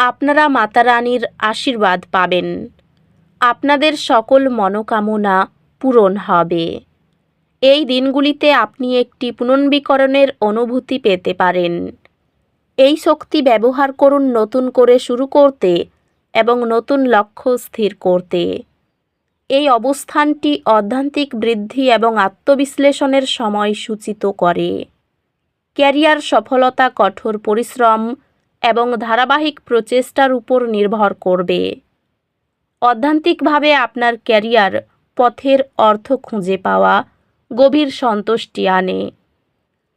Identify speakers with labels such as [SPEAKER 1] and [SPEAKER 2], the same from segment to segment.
[SPEAKER 1] আপনারা মাতা রানীর আশীর্বাদ পাবেন। আপনাদের সকল মনোকামনা পূরণ হবে। এই দিনগুলিতে আপনি একটি পুনর্বীকরণের অনুভূতি পেতে পারেন। এই শক্তি ব্যবহার করুন নতুন করে শুরু করতে এবং নতুন লক্ষ্য স্থির করতে। এই অবস্থানটি অধ্যান্তিক বৃদ্ধি এবং আত্মবিশ্লেষণের সময় সূচিত করে। ক্যারিয়ার সফলতা, কঠোর পরিশ্রম এবং ধারাবাহিক প্রচেষ্টার উপর নির্ভর করবে। অধ্যান্তিকভাবে আপনার ক্যারিয়ার পথের অর্থ খুঁজে পাওয়া গভীর সন্তুষ্টি আনে।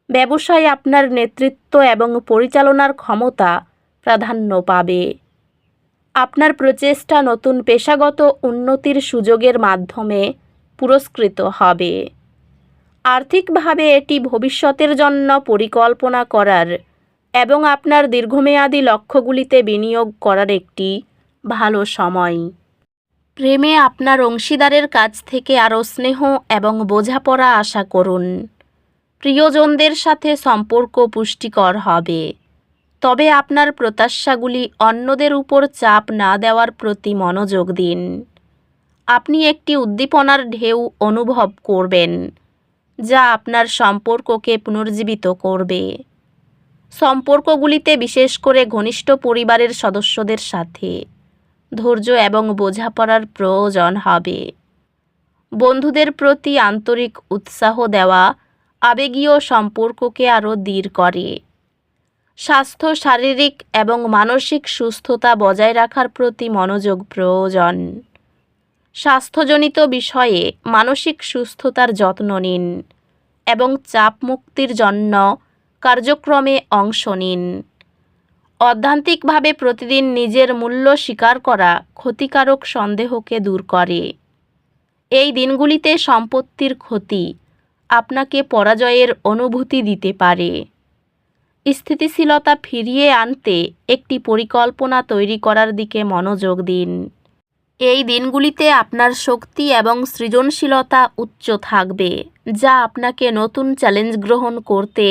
[SPEAKER 1] ব্যবসায় আপনার নেতৃত্ব এবং পরিচালনার ক্ষমতা প্রাধান্য পাবে। আপনার প্রচেষ্টা নতুন পেশাগত উন্নতির সুযোগের মাধ্যমে পুরস্কৃত হবে। আর্থিকভাবে এটি ভবিষ্যতের জন্য পরিকল্পনা করার এবং আপনার দীর্ঘমেয়াদী লক্ষ্যগুলিতে বিনিয়োগ করার একটি ভালো সময়। প্রেমে আপনার অংশীদারের কাছ থেকে আরও স্নেহ এবং বোঝাপড়া আশা করুন। প্রিয়জনদের সাথে সম্পর্ক পুষ্টিকর হবে। তবে আপনার প্রত্যাশাগুলি অন্যদের উপর চাপ না দেওয়ার প্রতি মনোযোগ দিন। আপনি একটি উদ্দীপনার ঢেউ অনুভব করবেন, যা আপনার সম্পর্ককে পুনর্জীবিত করবে। সম্পর্কগুলিতে বিশেষ করে ঘনিষ্ঠ পরিবারের সদস্যদের সাথে। ধৈর্য এবং বোঝাপড়ার প্রয়োজন হবে। বন্ধুদের প্রতি আন্তরিক উৎসাহ দেওয়া আবেগীয় সম্পর্ককে আরও দৃঢ় করে। স্বাস্থ্য, শারীরিক এবং মানসিক সুস্থতা বজায় রাখার প্রতি মনোযোগ প্রয়োজন। স্বাস্থ্যজনিত বিষয়ে মানসিক সুস্থতার যত্ন নিন এবং চাপ মুক্তির জন্য কার্যক্রমে অংশ নিন। অধ্যান্তিকভাবে প্রতিদিন নিজের মূল্য স্বীকার করা ক্ষতিকারক সন্দেহকে দূর করে। এই দিনগুলিতে সম্পত্তির ক্ষতি আপনাকে পরাজয়ের অনুভূতি দিতে পারে। স্থিতিশীলতা ফিরিয়ে আনতে একটি পরিকল্পনা তৈরি করার দিকে মনোযোগ দিন। এই দিনগুলিতে আপনার শক্তি এবং সৃজনশীলতা উচ্চ থাকবে, যা আপনাকে নতুন চ্যালেঞ্জ গ্রহণ করতে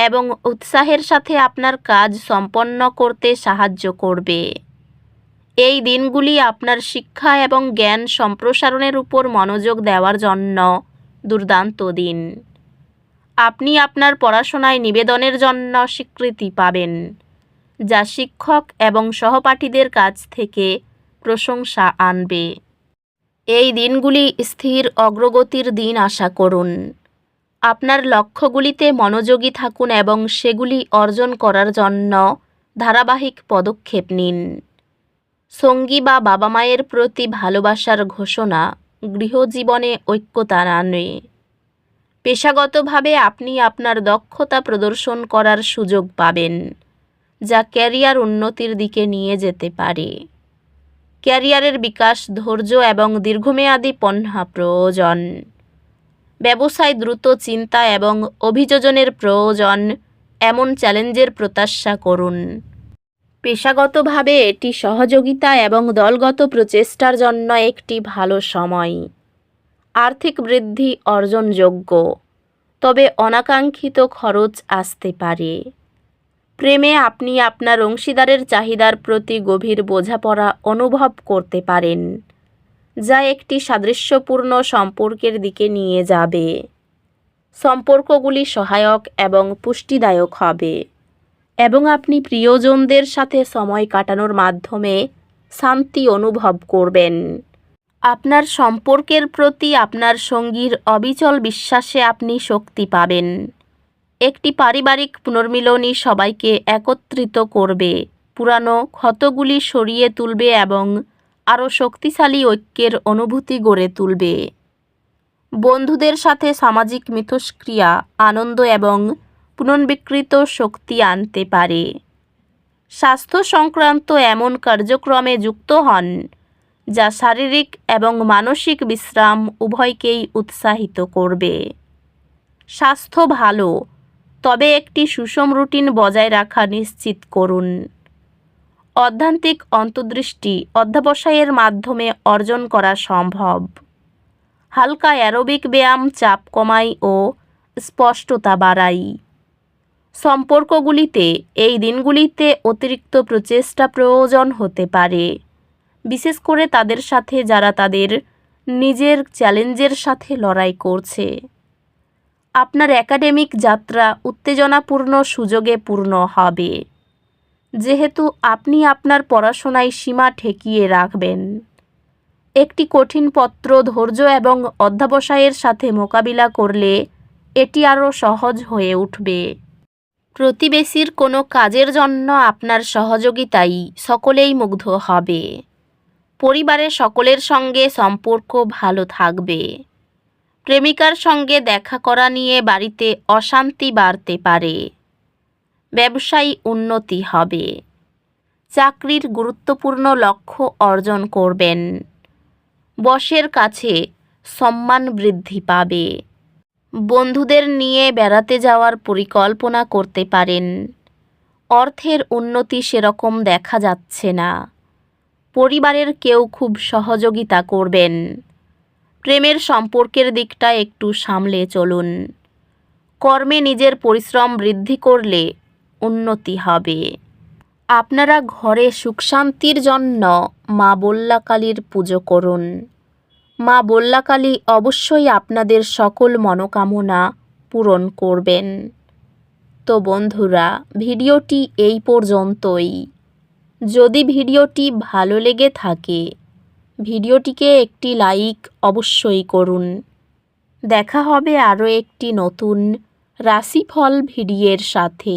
[SPEAKER 1] এবং উৎসাহের সাথে আপনার কাজ সম্পন্ন করতে সাহায্য করবে। এই দিনগুলি আপনার শিক্ষা এবং জ্ঞান সম্প্রসারণের উপর মনোযোগ দেওয়ার জন্য দুর্দান্ত দিন। আপনি আপনার পড়াশোনায় নিবেদনের জন্য স্বীকৃতি পাবেন, যা শিক্ষক এবং সহপাঠীদের কাছ থেকে প্রশংসা আনবে। এই দিনগুলি স্থির অগ্রগতির দিন আশা করুন। আপনার লক্ষ্যগুলিতে মনোযোগী থাকুন এবং সেগুলি অর্জন করার জন্য ধারাবাহিক পদক্ষেপ নিন। সঙ্গী বা বাবা মায়ের প্রতি ভালোবাসার ঘোষণা গৃহজীবনে ঐক্যতা আনে। পেশাগতভাবে আপনি আপনার দক্ষতা প্রদর্শন করার সুযোগ পাবেন, যা ক্যারিয়ার উন্নতির দিকে নিয়ে যেতে পারে। ক্যারিয়ারের বিকাশ, ধৈর্য এবং দীর্ঘমেয়াদী পণ্যা প্রয়োজন। ব্যবসায় দ্রুত চিন্তা এবং অভিযোজনের প্রয়োজন, এমন চ্যালেঞ্জের প্রত্যাশা করুন। পেশাগতভাবে এটি সহযোগিতা এবং দলগত প্রচেষ্টার জন্য একটি ভালো সময়। আর্থিক বৃদ্ধি অর্জনযোগ্য, তবে অনাকাঙ্ক্ষিত খরচ আসতে পারে। প্রেমে আপনি আপনার অংশীদারের চাহিদার প্রতি গভীর বোঝাপড়া অনুভব করতে পারেন। যা একটি সাদৃশ্যপূর্ণ সম্পর্কের দিকে নিয়ে যাবে। সম্পর্কগুলি সহায়ক এবং পুষ্টিদায়ক হবে। এবং আপনি প্রিয়জনদের সাথে সময় কাটানোর মাধ্যমে শান্তি অনুভব করবেন। আপনার সম্পর্কের প্রতি আপনার সঙ্গীর অবিচল বিশ্বাসে আপনি শক্তি পাবেন। একটি পারিবারিক পুনর্মিলনী সবাইকে একত্রিত করবে। পুরানো ক্ষতগুলি সরিয়ে তুলবে এবং আরও শক্তিশালী ঐক্যের অনুভূতি গড়ে তুলবে। বন্ধুদের সাথে সামাজিক মিথস্ক্রিয়া, আনন্দ এবং পুনর্বিকৃত শক্তি আনতে পারে। স্বাস্থ্য সংক্রান্ত এমন কার্যক্রমে যুক্ত হন, যা শারীরিক এবং মানসিক বিশ্রাম উভয়কেই উৎসাহিত করবে। স্বাস্থ্য ভালো, তবে একটি সুষম রুটিন বজায় রাখা নিশ্চিত করুন। অধ্যান্তিক অন্তর্দৃষ্টি অধ্যাবসায়ের মাধ্যমে অর্জন করা সম্ভব। হালকা অ্যারোবিক ব্যায়াম, চাপ কমাই ও স্পষ্টতা বাড়াই। সম্পর্কগুলিতে এই দিনগুলিতে অতিরিক্ত প্রচেষ্টা প্রয়োজন হতে পারে। বিশেষ করে তাদের সাথে যারা তাদের নিজের চ্যালেঞ্জের সাথে লড়াই করছে। আপনার একাডেমিক যাত্রা উত্তেজনাপূর্ণ সুযোগে পূর্ণ হবে। যেহেতু আপনি আপনার পড়াশোনায় সীমা ঠেকিয়ে রাখবেন। একটি কঠিন পত্র ধৈর্য এবং অধ্যাবসায়ের সাথে মোকাবিলা করলে এটি আরও সহজ হয়ে উঠবে। প্রতিবেশীর কোনো কাজের জন্য আপনার সহযোগিতাই সকলেই মুগ্ধ হবে। পরিবারের সকলের সঙ্গে সম্পর্ক ভালো থাকবে। প্রেমিকার সঙ্গে দেখা করা নিয়ে বাড়িতে অশান্তি বাড়তে পারে। ব্যবসায়ী উন্নতি হবে। চাকরির গুরুত্বপূর্ণ লক্ষ্য অর্জন করবেন। বসের কাছে সম্মান বৃদ্ধি পাবে। বন্ধুদের নিয়ে বেড়াতে যাওয়ার পরিকল্পনা করতে পারেন। অর্থের উন্নতি সেরকম দেখা যাচ্ছে না। পরিবারের কেউ খুব সহযোগিতা করবেন। প্রেমের সম্পর্কের দিকটা একটু সামলে চলুন। কর্মে নিজের পরিশ্রম বৃদ্ধি করলে উন্নতি হবে। আপনারা ঘরে সুখ শান্তির জন্য মা বল্লাকালীর পুজো করুন। মা বল্লাকালী অবশ্যই আপনাদের সকল মনোকামনা পূরণ করবেন। তো বন্ধুরা, ভিডিওটি এই পর্যন্তই। যদি ভিডিওটি ভালো লেগে থাকে, ভিডিওটিকে একটি লাইক অবশ্যই করুন। দেখা হবে আরও একটি নতুন রাশিফল ভিডিওর সাথে।